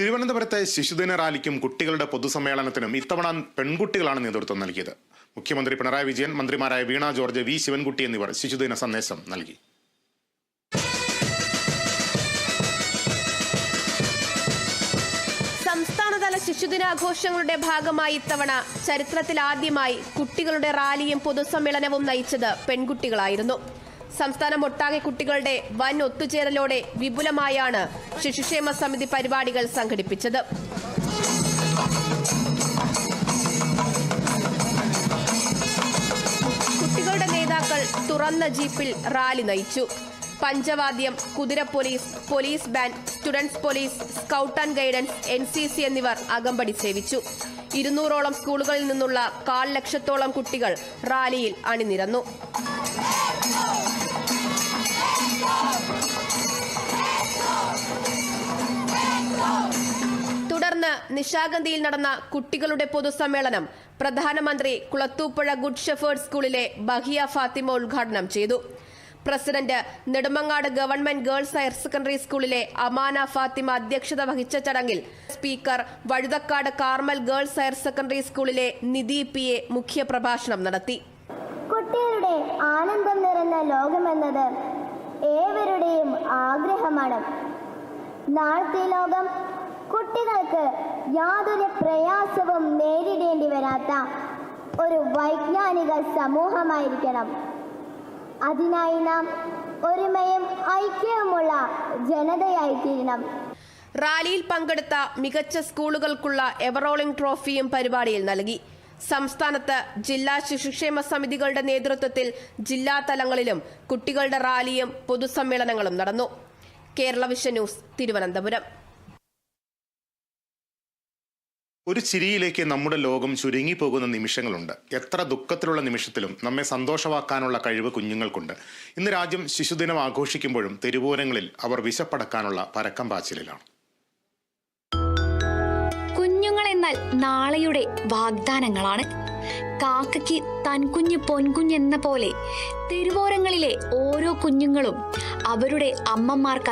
തിരുവനന്തപുരത്തെ ശിശുദിന റാലിക്കും കുട്ടികളുടെ പൊതുസമ്മേളനത്തിനും ഇത്തവണ പെൺകുട്ടികളാണ് നേതൃത്വം നൽകിയത്. മുഖ്യമന്ത്രി പിണറായി വിജയൻ മന്ത്രിമാരായ വീണ ജോർജ് വി. ശിവൻകുട്ടി എന്നിവർ ശിശുദിന സന്ദേശം നൽകി. സംസ്ഥാനതല ശിശുദിനാഘോഷങ്ങളുടെ ഭാഗമായി ഇത്തവണ ചരിത്രത്തിൽ ആദ്യമായി കുട്ടികളുടെ റാലിയും പൊതുസമ്മേളനവും നയിച്ചത് പെൺകുട്ടികളായിരുന്നു. സംസ്ഥാനമൊട്ടാകെ കുട്ടികളുടെ വൻ ഒത്തുചേരലോടെ വിപുലമായാണ് ശിശുക്ഷേമ സമിതി പരിപാടികൾ സംഘടിപ്പിച്ചത്. കുട്ടികളുടെ നേതാക്കൾ തുറന്ന ജീപ്പിൽ റാലി നയിച്ചു. പഞ്ചവാദ്യം കുതിര police police band students police scout and guidance N C C എന്നിവർ അകമ്പടി സേവിച്ചു. ഇരുന്നൂറോളം സ്കൂളുകളിൽ നിന്നുള്ള കാൽ ലക്ഷത്തോളം കുട്ടികൾ റാലിയിൽ അണിനിരന്നു. തുടർന്ന് നിശാഗന്ധിയിൽ നടന്ന കുട്ടികളുടെ പൊതുസമ്മേളനം പ്രധാനമന്ത്രി കുളത്തൂപ്പുഴ ഗുഡ് ഷെഫേർഡ് സ്കൂളിലെ ബഹിയ ഫാത്തിമ ഉദ്ഘാടനം ചെയ്തു. President Nedumangad government girls higher secondary സ്കൂളിലെ അമാന ഫാത്തിമ അധ്യക്ഷത വഹിച്ച ചടങ്ങിൽ speaker Vazhuthacaud Carmel girls higher secondary സ്കൂളിലെ നിധി പി എ മുഖ്യപ്രഭാഷണം നടത്തി. കുട്ടികളുടെ ആനന്ദം നിറഞ്ഞ ലോകമെന്നത് ഏവരുടെയും ആഗ്രഹമാണ്. നാളത്തെ ലോകം കുട്ടികൾക്ക് യാതൊരു പ്രയാസവും നേരിടേണ്ടി വരാത്ത ഒരു വൈജ്ഞാനിക സമൂഹമായിരിക്കണം. അതിനായി നാം ഒരുമയും ഐക്യവുമുള്ള ജനതയായിത്തീരണം റാലിയിൽ പങ്കെടുത്ത മികച്ച സ്കൂളുകൾക്കുള്ള എവറോളിംഗ് ട്രോഫിയും പരിപാടിയിൽ നൽകി. സംസ്ഥാനത്ത് ജില്ലാ ശിശുക്ഷേമ സമിതികളുടെ നേതൃത്വത്തിൽ ജില്ലാ തലങ്ങളിലും കുട്ടികളുടെ റാലിയും പൊതുസമ്മേളനങ്ങളും നടന്നു. Kerala vision news Thiruvananthapuram. ഒരു ചിരിയിലേക്ക് നമ്മുടെ ലോകം ചുരുങ്ങിപ്പോകുന്ന നിമിഷങ്ങളുണ്ട്. എത്ര ദുഃഖത്തിലുള്ള നിമിഷത്തിലും നമ്മെ സന്തോഷമാക്കാനുള്ള കഴിവ് കുഞ്ഞുങ്ങൾക്കുണ്ട്. ഇന്ന് രാജ്യം ശിശുദിനം ആഘോഷിക്കുമ്പോഴും തെരുവോരങ്ങളിൽ അവർ വിശപ്പടക്കാനുള്ള പരക്കം പാച്ചിലാണ് കുഞ്ഞുങ്ങൾ എന്നാൽ നാളെയുടെ വാഗ്ദാനങ്ങളാണ്. കാക്കയ്ക്ക് തൻകുഞ്ഞ് പൊൻകുഞ്ഞെന്ന പോലെ തെരുവോരങ്ങളിലെ ഓരോ കുഞ്ഞുങ്ങളും അവരുടെ അമ്മമാർക്ക്